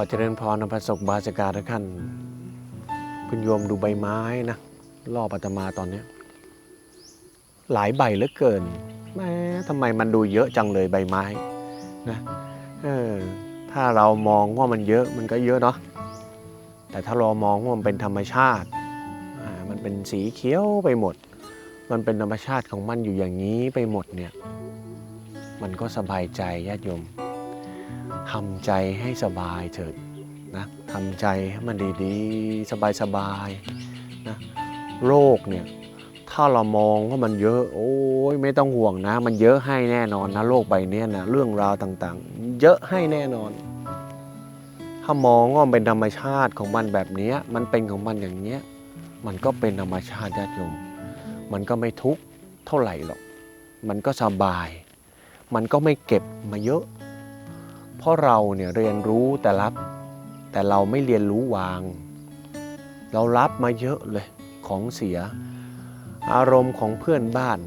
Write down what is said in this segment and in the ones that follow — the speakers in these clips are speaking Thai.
อเจริญพรนำประสบบาสกาทุกท่านคุณโยมดูใบไม้นะรอบอาตมาตอนเนี้ หลายใบเหลือเกินแม้ทำไมมันดูเยอะจังเลยใบไม้นะเออถ้าเรามองว่ามันเยอะมันก็เยอะเนาะแต่ถ้าเรามองว่ามันเป็นธรรมชาติมันเป็นสีเขียวไปหมด มันเป็นธรรมชาติของมันอยู่อย่างนี้ไปหมดเนี่ย มันก็สบายใจญาติโยม ทำใจให้สบายเถิดนะทำใจให้มันดีๆ สบายๆนะโรคเนี่ยถ้าเรามองว่ามันเยอะ โอ้ยไม่ต้องห่วงนะ มันเยอะให้แน่นอนนะโรคใบเนี้ยนะเรื่องราวต่างๆ เยอะให้แน่นอน ถ้ามองว่ามันเป็นธรรมชาติของมันแบบนี้มันเป็นของมันอย่างเนี้ยมันก็เป็นธรรมชาติญาติโยมมันก็ไม่ทุกข์เท่าไหร่หรอก มันก็สบาย มันก็ไม่เก็บมาเยอะ เพราะเราเนี่ยเรียนรู้แต่รับ แต่เราไม่เรียนรู้วาง เรารับมาเยอะเลยของเสีย อารมณ์ของเพื่อนบ้าน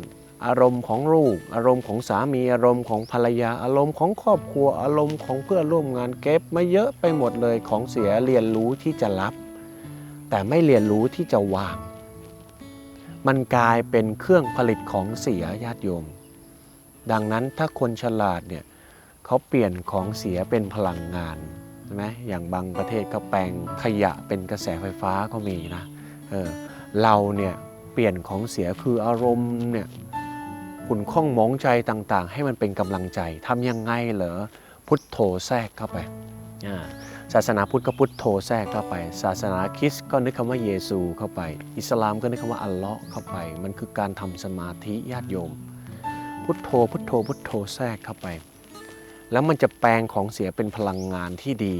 อารมณ์ของลูก อารมณ์ของสามีอารมณ์ของภรรยา อารมณ์ของครอบครัวอารมณ์ของเพื่อนร่วมงานเก็บมาเยอะไปหมดเลยของเสียเรียนรู้ที่จะรับ แต่ไม่เรียนรู้ที่จะวาง มันกลายเป็นเครื่องผลิตของเสียญาติโยม ดังนั้นถ้าคนฉลาดเนี่ย เขาเปลี่ยนของเสียเป็นพลังงานใช่ไหมอย่างบางประเทศเขาแปลงขยะเป็นกระแสไฟฟ้าก็มีนะเออเราเนี่ยเปลี่ยนของเสียคืออารมณ์เนี่ยขุ่นข้องมองใจต่างๆ ให้มันเป็นกำลังใจทำยังไงเหรอพุทโธแทรกเข้าไปศาสนาพุทธก็พุทโธแทรกเข้าไป ศาสนาคริสต์ก็นึกคำว่าเยซูเข้าไป อิสลามก็นึกคำว่าอัลเลาะห์เข้าไป มันคือการทำสมาธิญาติโยม พุทโธพุทโธพุทโธแทรกเข้าไป แล้วมันจะแปลงของเสียเป็นพลังงานที่ดี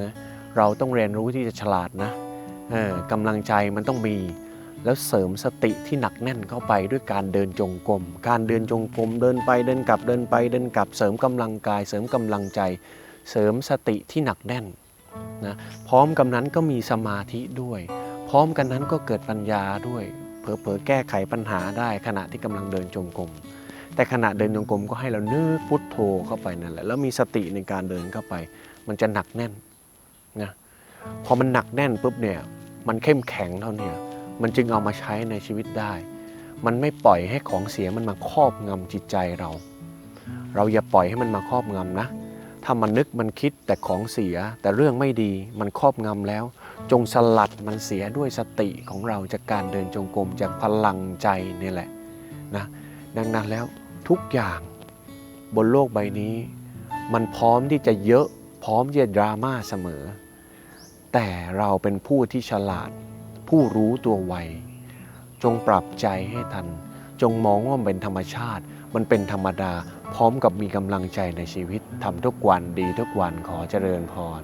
นะเราต้องเรียนรู้ที่จะฉลาดนะกำลังใจมันต้องมี แล้วเสริมสติที่หนักแน่นเข้าไปด้วยการเดินจงกรม การเดินจงกรมเดินไปเดินกลับเดินไปเดินกลับ เสริมกำลังกาย เสริมกำลังใจ เสริมสติที่หนักแน่นนะพร้อมกันนั้นก็มีสมาธิด้วย พร้อมกันนั้นก็เกิดปัญญาด้วยเผลอๆแก้ไขปัญหาได้ขณะที่กำลังเดินจงกรม แต่ขณะเดินจงกรมก็ให้เรานึกพุทโธเข้าไปนั่นแหละแล้วมีสติในการเดินเข้าไป มันจะหนักแน่นนะพอมันหนักแน่นปุ๊บเนี่ยมันเข้มแข็งเท่าเนี่ยมันจึงเอามาใช้ในชีวิตได้ มันไม่ปล่อยให้ของเสียมันมาครอบงำจิตใจเรา เราอย่าปล่อยให้มันมาครอบงำนะ ถ้ามันนึกมันคิดแต่ของเสียแต่เรื่องไม่ดีมันครอบงำแล้ว จงสลัดมันเสียด้วยสติของเราจากการเดินจงกรมจากพลังใจนี่แหละนะดังนั้นแล้ว ทุกอย่างบนโลกใบนี้ มันพร้อมที่จะเยอะพร้อมที่จะดราม่าเสมอ แต่เราเป็นผู้ที่ฉลาด ผู้รู้ตัวไว จงปรับใจให้ทัน จงมองว่ามันเป็นธรรมชาติ มันเป็นธรรมดา พร้อมกับมีกำลังใจในชีวิตทำทุกวันดีทุกวันขอเจริญพร